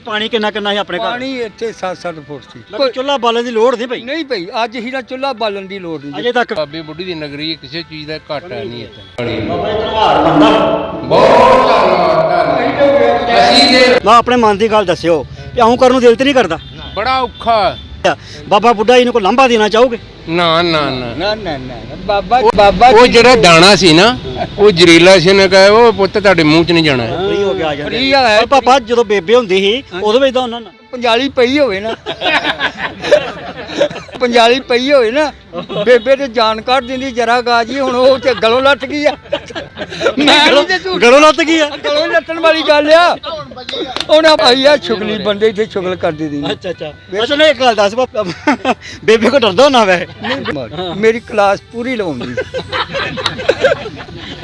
ਪਾਣੀ ਕਿੰਨਾ ਕਿੰਨਾ ਸੀ ਆਪਣੇ ਘਰ? ਪਾਣੀ ਇੱਥੇ 7-7 ਫੁੱਟ ਸੀ। ਕੋਈ ਚੁੱਲ੍ਹਾ ਬਾਲਣ ਦੀ ਲੋੜ ਨਹੀਂ ਪਈ ਨਹੀਂ ਭਈ ਅੱਜ ਹੀ ਨਾ ਚੁੱਲ੍ਹਾ ਬਾਲਣ ਦੀ ਲੋੜ ਨਹੀਂ। ਅਜੇ ਤੱਕ? ਬਾਬੇ ਬੁੱਢੀ ਦੀ ਨਗਰੀ ਹੈ, ਕਿਸੇ ਚੀਜ਼ ਦਾ ਘਾਟਾ ਨਹੀਂ ਇੱਥੇ। ਅਸੀਂ ਤੇ ਮੈਂ ਆਪਣੇ ਮਨ ਦੀ ਗੱਲ ਦੱਸਿਓ ਕਿ ਆਉਂ ਕਰਨ ਨੂੰ ਦਿਲ ਤੇ ਨਹੀਂ ਕਰਦਾ। ਬੜਾ ਔਖਾ। ਬਾਬਾ ਬੁੱਢਾ ਜੀ ਨੂੰ ਕੋਈ ਲਾਂਭਾ ਦੇਣਾ ਚਾਹੋਗੇ? ਨਾ ਨਾ ਨਾ। ਨਾ ਨਾ ਨਾ ਬਾਬਾ ਬਾਬਾ ਉਹ ਜਿਹੜਾ ਦਾਣਾ ਸੀ ਨਾ ਉਹ ਜ਼ਰੀਲਾ ਸੀ ਨੇ ਕਹੇ ਉਹ ਪੁੱਤ ਤੁਹਾਡੇ ਮੂੰਹ 'ਚ ਨਹੀਂ ਜਾਣਾ ਹੋ ਕੇ ਆ ਜਾਂਦੇ ਫਰੀ ਆ ਹੈ। ਪਰ ਪਾਪਾ ਜਦੋਂ ਬੇਬੇ ਹੁੰਦੀ ਸੀ ਉਦੋਂ ਵੇਚਦਾ ਉਹਨਾਂ ਨਾਲ ਪੰਜਾਲੀ ਪਈ ਹੋਵੇ ਨਾ। ਪੰਜਾਲੀ ਪਈ ਹੋਵੇ ਨਾ ਬੇਬੇ ਤੇ ਜਾਨ ਕੱਢ ਦਿੰਦੀ ਜਰਾ ਗਾਜੀ ਹੁਣ ਉਹ ਤੇ ਗਲੋਂ ਲੱਟ ਗਈ ਆ। ਮੈਂ ਨਹੀਂ ਤੇ ਝੂਠ ਗਲੋਂ ਲੱਤ ਗਈ ਆ। ਗਲੋਂ ਲੱਟਣ ਵਾਲੀ ਗੱਲ ਆ। ਉਹਨਾਂ ਆਈ ਆ ਛੁਗਲੀ ਬੰਦੇ ਇੱਥੇ ਛੁਗਲ ਕਰਦੇ ਦੀ ਅੱਛਾ ਅੱਛਾ। ਅੱਛਾ ਨੇ ਇੱਕ ਗੱਲ ਦੱਸ ਪਾਪਾ ਬੇਬੇ ਕੋ ਡਰਦਾ ਨਾ ਵੈ ਮੇਰੀ ਕਲਾਸ ਪੂਰੀ ਲਵਾਉਂਦੀ।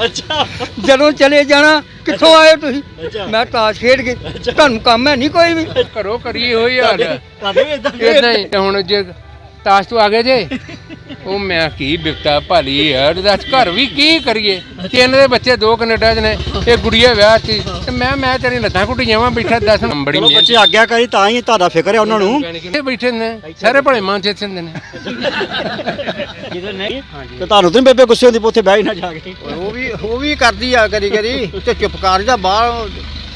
ਅੱਛਾ। ਜਦੋਂ ਚਲੇ ਜਾਣਾ ਕਿੱਥੋਂ ਆਏ ਤੁਸੀਂ। ਮੈਂ ਤਾਸ਼ ਖੇਡ ਕੇ ਤੁਹਾਨੂੰ ਕੰਮ ਹੈ ਨਹੀਂ ਕੋਈ ਵੀ? ਘਰੋਂ ਕਰੀਏ ਹੋਈ ਹਾਲ ਕਾਦੇ ਇਦਾਂ ਇਦਾਂ ਹੀ ਤੇ ਹੁਣ ਜੇ ਤਾਸ਼ ਤੋਂ ਆ ਗਏ ਜੇ? ਉਹ ਮੈਂ ਕੀ ਬਿਪਤਾ ਭਾਲੀ ਯਾਰ ਦੱਸ ਘਰ ਵੀ ਕੀ ਕਰੀਏ? ਤਿੰਨ ਦੇ ਬੱਚੇ ਦੋ ਕੈਨੇਡਾ 'ਚ ਨੇ ਇਹ ਗੁੜੀਆ ਵਿਆਹ ਸੀ। ਤੇ ਮੈਂ ਮੈਂ ਤੇਰੀ ਲੱਤਾਂ ਘੁੱਟੀ ਜਾਵਾਂ ਬੈਠਾ ਦੱਸ ਬੜੀ ਚਲੋ ਬੱਚੇ ਆਗਿਆ ਕਰੀ ਤਾਂ ਹੀ ਤੁਹਾਡਾ ਫਿਕਰ ਹੈ ਉਹਨਾਂ ਨੂੰ। ਇਹ ਬੈਠੇ ਨੇ ਸਾਰੇ ਭਲੇ ਮਾਨ ਚੇਤ ਹੁੰਦੇ ਨੇ ਨਹੀਂ ਤੇ ਤੁਹਾਨੂੰ ਤਾਂ ਬੇਬੇ ਗੁੱਸੇ ਹੁੰਦੀ ਉੱਥੇ ਬਹਿ ਹੀ ਨਾ ਜਾ ਕੇ। ਉਹ ਵੀ ਉਹ ਵੀ ਕਰਦੀ ਆ ਕਦੀ ਕਦੀ ਤੇ ਚੁੱਪ ਕਰ ਜਾ ਬਾਹਰ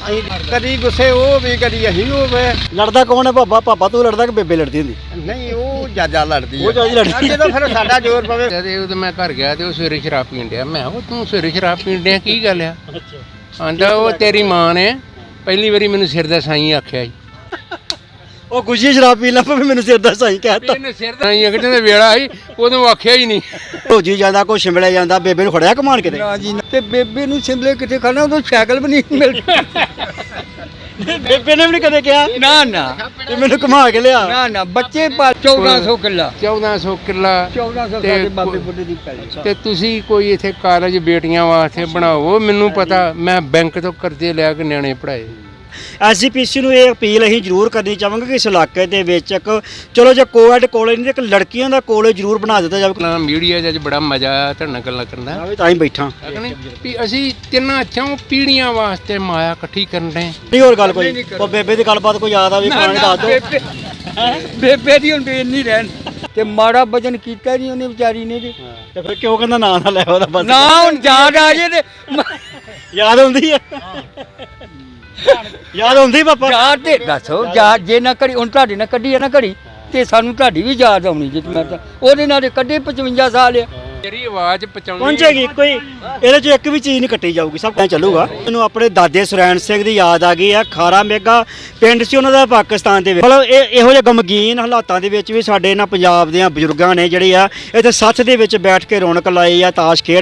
ਅਸੀਂ ਕਦੀ ਗੁੱਸੇ ਉਹ ਵੀ ਕਦੀ ਅਸੀਂ ਹੋਵੇ ਲੜਦਾ ਕੌਣ ਹੈ ਪਾਪਾ ਪਾਪਾ ਤੂੰ ਲੜਦਾ ਕਿ ਬੇਬੇ ਲੜਦੀ ਹੁੰਦੀ? ਨਹੀਂ ਉਹ ਜਾਜਾ ਲੜਦੀ ਉਹ ਜ਼ਿਆਦਾ ਲੜਦੀ। ਜਦੋਂ ਫਿਰ ਸਾਡਾ ਜ਼ੋਰ ਪਵੇ। ਜਦ ਉਹ ਤੇ ਮੈਂ ਘਰ ਗਿਆ ਤੇ ਉਹ ਸਵੇਰੇ ਸ਼ਰਾਬ ਪੀਣ ਡਿਆ। ਮੈਂ ਉਹ ਤੂੰ ਸਵੇਰੇ ਸ਼ਰਾਬ ਪੀਣ ਡਿਆ ਕੀ ਗੱਲ ਆ? ਆਂਦਾ ਉਹ ਤੇਰੀ ਮਾਂ ਨੇ ਪਹਿਲੀ ਵਾਰੀ ਮੈਨੂੰ ਸਿਰ ਦਾ ਸਾਈਂ ਆਖਿਆ ਜੀ ਉਹ ਗੁੱਜੀ ਸ਼ਰਾਬ ਪੀ ਲਾ ਪਵੇ ਮੈਨੂੰ ਸਿਰ ਦਾ ਸਾਈਂ ਕਹਿਤਾ। ਇਹਨੇ ਸਿਰ ਦਾ ਸਾਈਂ ਅਗਲੇ ਦੇ ਵੇਲਾ ਸੀ ਉਦੋਂ ਆਖਿਆ ਹੀ ਨਹੀਂ। ਰੋਜੀ ਜਾਂਦਾ ਕੋਈ ਸ਼ਿਮਲੇ ਜਾਂਦਾ ਬੇਬੇ ਨੂੰ ਖੜਿਆ ਕਮਾਨ ਕਿਤੇ? ਨਾ ਜੀ ਨਾ। ਤੇ ਬੇਬੇ ਨੂੰ ਸਿੰਬਲੇ ਕਿੱਥੇ ਖਾਣਾ ਉਦੋਂ ਸਾਈਕਲ ਵੀ ਨਹੀਂ ਮਿਲਦਾ। ਬੇਬੇ ਨੇ ਵੀ ਨਹੀਂ ਕਦੇ ਕਿਹਾ। ਨਾ ਨਾ। ਕਿ ਮੈਨੂੰ ਘੁਮਾ ਕੇ ਲਿਆ। ਨਾ ਨਾ ਬੱਚੇ ਪਾ 1400 ਕਿੱਲਾ। 1400 ਕਿੱਲਾ। 1400 ਤੇ ਸਾਡੇ ਬਾਬੇ ਬੁੱਢੇ ਦੀ ਪੈਲੀ। ਤੇ ਤੁਸੀਂ ਕੋਈ ਇੱਥੇ ਕਾਲਜ ਬੇਟੀਆਂ ਵਾਸਤੇ ਬਣਾਓ ਮੈਨੂੰ ਪਤਾ ਮੈਂ ਬੈਂਕ ਤੋਂ ਕਰਜ਼ੇ ਲਿਆ ਕੇ ਨਿਆਣੇ ਪੜਾਏ ਐਸਜੀਪੀਸੀ ਨੂੰ ਇਹ ਅਪੀਲ ਅਸੀਂ ਜ਼ਰੂਰ ਕਰਨੀ ਚਾਹਾਂਗੇ ਕਿ ਇਸ ਇਲਾਕੇ ਦੇ ਵਿੱਚ ਇੱਕ ਚਲੋ ਜੇ ਕੋਐਡ ਕਾਲਜ ਨਹੀਂ ਤੇ ਇੱਕ ਲੜਕੀਆਂ ਦਾ ਕਾਲਜ ਜ਼ਰੂਰ ਬਣਾ ਦਿੱਤਾ ਜਾਵੇ। ਨਾ ਮੀਡੀਆ 'ਚ ਅੱਜ ਬੜਾ ਮਜ਼ਾ ਆਇਆ ਤੁਹਾਡੇ ਨਾਲ ਗੱਲਾਂ ਕਰਨ ਦਾ। ਮੈਂ ਵੀ ਤਾਂ ਹੀ ਬੈਠਾ। ਹੈ ਕਿ ਨਹੀਂ? ਵੀ ਅਸੀਂ ਤਿੰਨਾਂ ਚੌਂ ਪੀੜ੍ਹੀਆਂ ਵਾਸਤੇ ਮਾਇਆ ਇਕੱਠੀ ਕਰਨ ਦੇ ਨਹੀਂ ਹੋਰ ਗੱਲ ਕੋਈ ਉਹ ਬੇਬੇ ਦੀ ਗੱਲਬਾਤ ਕੋਈ ਯਾਦ ਆਵੇ ਪੁਰਾਣੀ ਦੱਸ ਦਿਓ। ਬੇਬੇ ਬੇਬੇ ਦੀ ਹੁਣ ਬੇਨ ਨਹੀਂ ਰਹਿਣ। ਤੇ ਮਾੜਾ ਵਜਨ ਕੀਤਾ ਨਹੀਂ ਉਹਨੇ ਵਿਚਾਰੀ ਨੇ ਜੀ। ਤੇ ਫਿਰ ਕਿਉਂ ਕਹਿੰਦਾ ਨਾਂ ਨਾ ਲੈ ਉਹਦਾ ਬਸ। ਨਾ ਹੁਣ ਯਾਦ ਆ ਜੇ ਤੇ। ਮ- ਯਾਦ ਆਉਂਦੀ ਹੈ। ਯਾਦ ਆਉਂਦੀ ਪਾਪਾ? ਯਾਦ ਤੇ ਦੱਸੋ ਯਾਦ ਜੇ ਨਾ ਕਰੀ ਹੁਣ ਤੁਹਾਡੀ ਨਾ ਕੱਢੀ ਹੈ ਨਾ ਘੜੀ ਤੇ ਸਾਨੂੰ ਤੁਹਾਡੀ ਵੀ ਯਾਦ ਆਉਣੀ ਜੇ ਮੈਂ ਤਾਂ ਉਹਦੇ ਨਾਲ ਕੱਢੇ 55 ਸਾਲ ਆ। ਆਵਾਜ਼ ਪਹੁੰਚਾਉਣੀ ਪਹੁੰਚੇਗੀ ਕੋਈ ਇਹਦੇ ਚ ਇੱਕ ਵੀ ਚੀਜ਼ ਨਹੀਂ ਕੱਟੀ ਜਾਊਗੀ ਸਭ ਕੁਝ ਚੱਲੂਗਾ। ਮੈਨੂੰ ਆਪਣੇ ਦਾਦੇ ਸੁਰੈਣ ਸਿੰਘ ਦੀ ਯਾਦ ਆ ਗਈ ਆ ਖਾਰਾ ਮੇਗਾ ਪਿੰਡ ਸੀ ਉਹਨਾਂ ਦਾ ਪਾਕਿਸਤਾਨ ਦੇ ਵਿੱਚ। ਮਤਲਬ ਇਹ ਇਹੋ ਜਿਹੇ ਗਮਗੀਨ ਹਾਲਾਤਾਂ ਦੇ ਵਿੱਚ ਵੀ ਸਾਡੇ ਇਹਨਾਂ ਪੰਜਾਬ ਦੇ ਬਜ਼ੁਰਗਾਂ ਨੇ ਜਿਹੜੇ ਆ ਇੱਥੇ ਸੱਥ ਦੇ ਵਿੱਚ ਬੈਠ ਕੇ ਰੌਣਕ ਲਾਈ ਆ ਤਾਸ਼ ਖੇਡ